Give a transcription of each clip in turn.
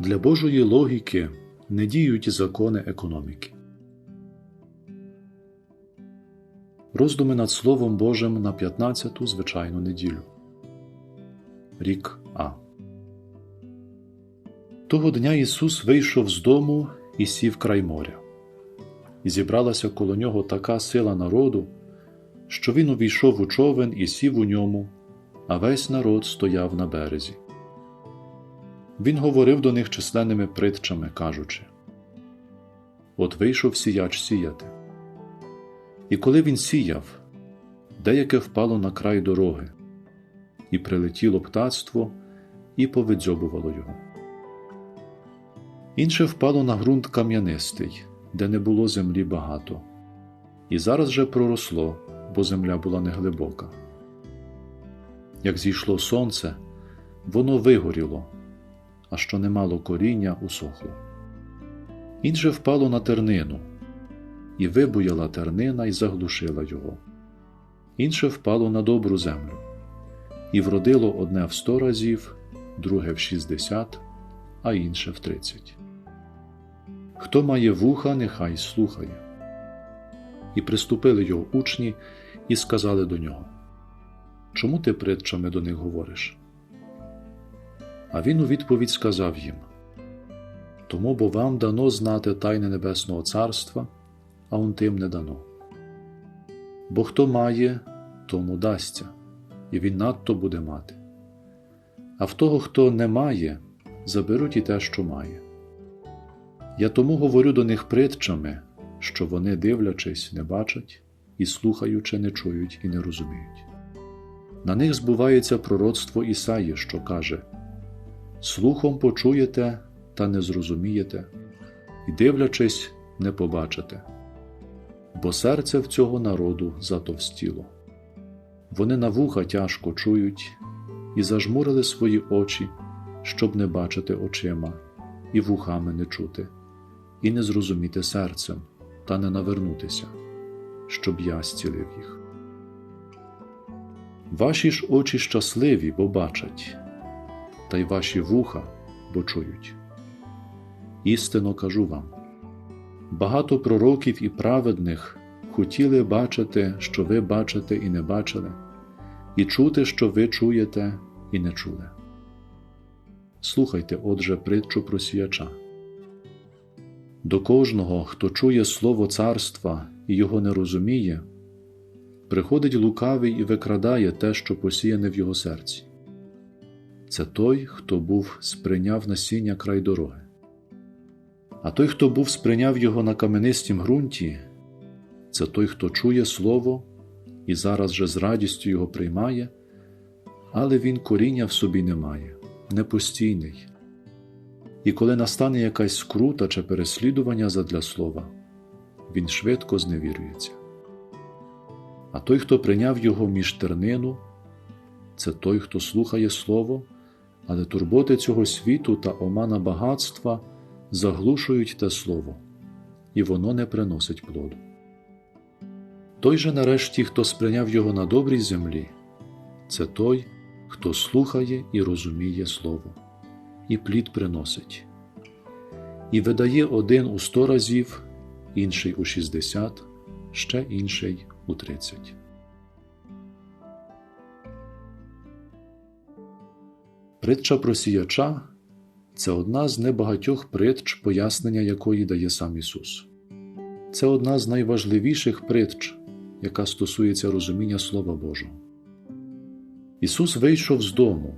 Для Божої логіки не діють закони економіки. Роздуми над Словом Божим на 15-ту звичайну неділю. Рік А. Того дня Ісус вийшов з дому і сів край моря. І зібралася коло нього така сила народу, що він увійшов у човен і сів у ньому, а весь народ стояв на березі. Він говорив до них численними притчами, кажучи: От вийшов сіяч сіяти. І коли він сіяв, деяке впало на край дороги, і прилетіло птацтво, і повидзьобувало його. Інше впало на ґрунт кам'янистий, де не було землі багато, і зараз же проросло, бо земля була неглибока. Як зійшло сонце, воно вигоріло, а що не мало коріння, усохло. Інше впало на тернину, і вибуяла тернина і заглушила його. Інше впало на добру землю, і вродило одне в сто разів, друге в шістдесят, а інше в тридцять. Хто має вуха, нехай слухає. І приступили його учні і сказали до нього: Чому ти притчами до них говориш? А він у відповідь сказав їм: Тому бо вам дано знати тайни Небесного Царства, а он тим не дано. Бо хто має, тому дасться, і він надто буде мати. А в того, хто не має, заберуть і те, що має. Я тому говорю до них притчами, що вони, дивлячись, не бачать, і слухаючи, не чують і не розуміють. На них збувається пророцтво Ісаї, що каже: Слухом почуєте та не зрозумієте, і дивлячись, не побачите, бо серце в цього народу затовстіло. Вони на вуха тяжко чують і зажмурили свої очі, щоб не бачити очима, і вухами не чути, і не зрозуміти серцем, та не навернутися, щоб я зцілив їх. Ваші ж очі щасливі, бо бачать, та й ваші вуха, бо чують. Істинно кажу вам багато пророків і праведних хотіли бачити, що ви бачите і не бачили, і чути, що ви чуєте і не чули. Слухайте, отже, притчу про сіяча. До кожного, хто чує слово царства і його не розуміє, приходить лукавий і викрадає те, що посіяне в його серці. Це той, хто був сприйняв насіння край дороги. А той, хто був сприйняв його на каменистім ґрунті, це той, хто чує слово і зараз же з радістю його приймає, але він коріння в собі не має, непостійний. І коли настане якась скрута чи переслідування задля слова, він швидко зневірюється. А той, хто прийняв його між тернину, це той, хто слухає Слово, але турботи цього світу та омана багатства заглушують те слово, і воно не приносить плоду. Той же, нарешті, хто сприйняв його на добрій землі, це той, хто слухає і розуміє Слово, і плід приносить, і видає один у сто разів, інший у шістдесят, ще інший у тридцять. Притча про сіяча це одна з небагатьох притч, пояснення якої дає сам Ісус. Це одна з найважливіших притч, яка стосується розуміння Слова Божого. Ісус вийшов з дому,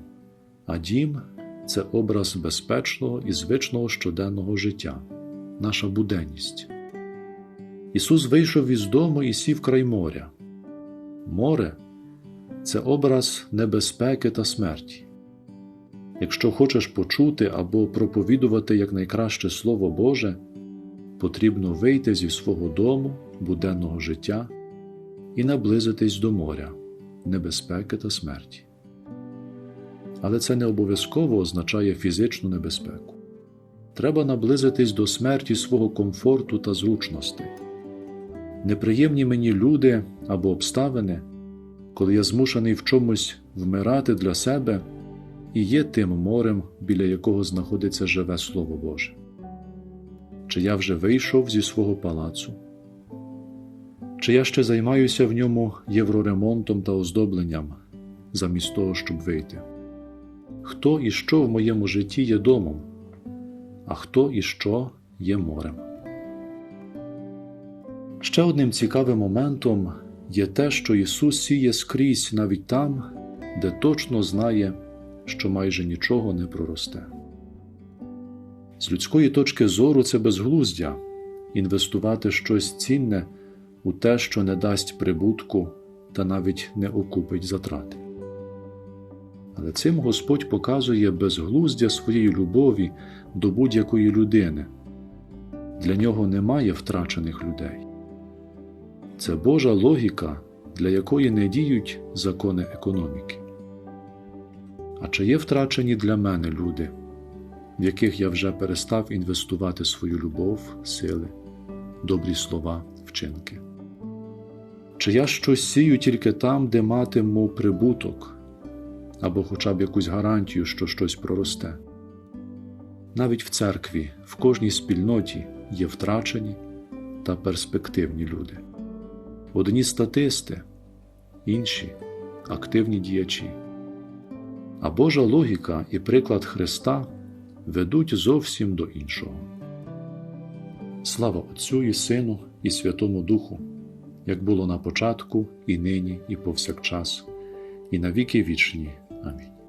а дім це образ безпечного і звичного щоденного життя, наша буденність. Ісус вийшов із дому і сів край моря. Море це образ небезпеки та смерті. Якщо хочеш почути або проповідувати якнайкраще Слово Боже, потрібно вийти зі свого дому, буденного життя і наблизитись до моря, небезпеки та смерті. Але це не обов'язково означає фізичну небезпеку. Треба наблизитись до смерті свого комфорту та зручностей. Неприємні мені люди або обставини, коли я змушений в чомусь вмирати для себе і є тим морем, біля якого знаходиться живе Слово Боже? Чи я вже вийшов зі свого палацу? Чи я ще займаюся в ньому євроремонтом та оздобленням, замість того, щоб вийти? Хто і що в моєму житті є домом, а хто і що є морем? Ще одним цікавим моментом є те, що Ісус сіє скрізь навіть там, де точно знає, що майже нічого не проросте. З людської точки зору це безглуздя інвестувати щось цінне у те, що не дасть прибутку та навіть не окупить затрати. Але цим Господь показує безглуздя своєї любові до будь-якої людини. Для нього немає втрачених людей. Це Божа логіка, для якої не діють закони економіки. А чи є втрачені для мене люди, в яких я вже перестав інвестувати свою любов, сили, добрі слова, вчинки? Чи я щось сію тільки там, де матиму прибуток, або хоча б якусь гарантію, що щось проросте? Навіть в церкві, в кожній спільноті є втрачені та перспективні люди. Одні статисти, інші активні діячі. А Божа логіка і приклад Христа ведуть зовсім до іншого. Слава Отцю і Сину і Святому Духу, як було на початку, і нині, і повсякчас, і на віки вічні. Амінь.